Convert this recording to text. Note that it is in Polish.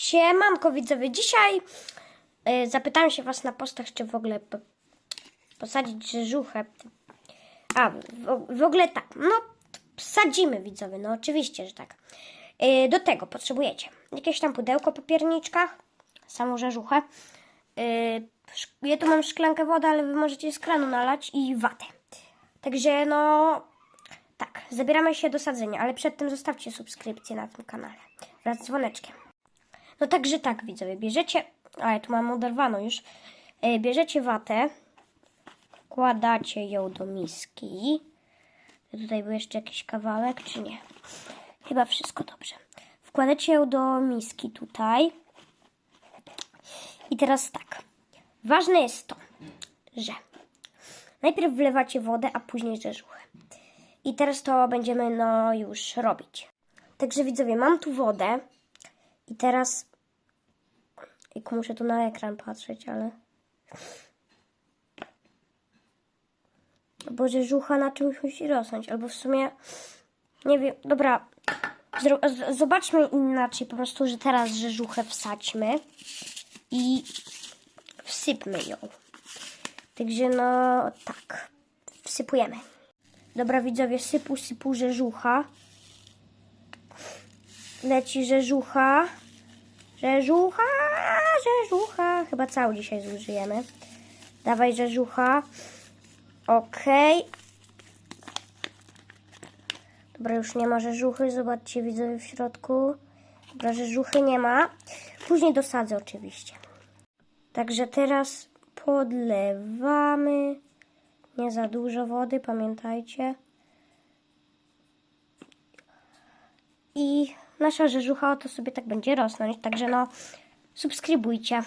Siemanko widzowie, dzisiaj y, zapytałem się was na postach, czy w ogóle posadzić rzeżuchę. A, w, w ogóle tak, no sadzimy widzowie, no oczywiście, że tak. Y, do tego potrzebujecie jakieś tam pudełko po pierniczkach, samą rzeżuchę. Y, ja tu mam szklankę wody, ale wy możecie z kranu nalać i watę. Także no, tak, zabieramy się do sadzenia, ale przedtem zostawcie subskrypcję na tym kanale wraz z dzwoneczkiem. No także tak, widzowie, bierzecie, a ja tu mam oderwaną już, e, bierzecie watę, wkładacie ją do miski. Tutaj był jeszcze jakiś kawałek, czy nie? Chyba wszystko dobrze. Wkładacie ją do miski tutaj. I teraz tak. Ważne jest to, że najpierw wlewacie wodę, a później rzeżuchę. I teraz to będziemy no już robić. Także widzowie, mam tu wodę. I teraz jak muszę tu na ekran patrzeć, ale bo rzeżucha na czymś musi rosnąć, albo w sumie nie wiem, dobra zobaczmy inaczej, po prostu, że teraz rzeżuchę wsadźmy i wsypmy ją. Także no tak, wsypujemy. Dobra widzowie, sypu, sypu rzeżucha. Leci rzeżucha. Rzeżucha, rzeżucha. Chyba cały dzisiaj zużyjemy. Dawaj rzeżucha. Okej. Dobra, już nie ma rzeżuchy. Zobaczcie, widzowie w środku. Dobra, rzeżuchy nie ma. Później dosadzę oczywiście. Także teraz podlewamy. Nie za dużo wody, pamiętajcie. I nasza rzeżucha to sobie tak będzie rosnąć. Także no, subskrybujcie.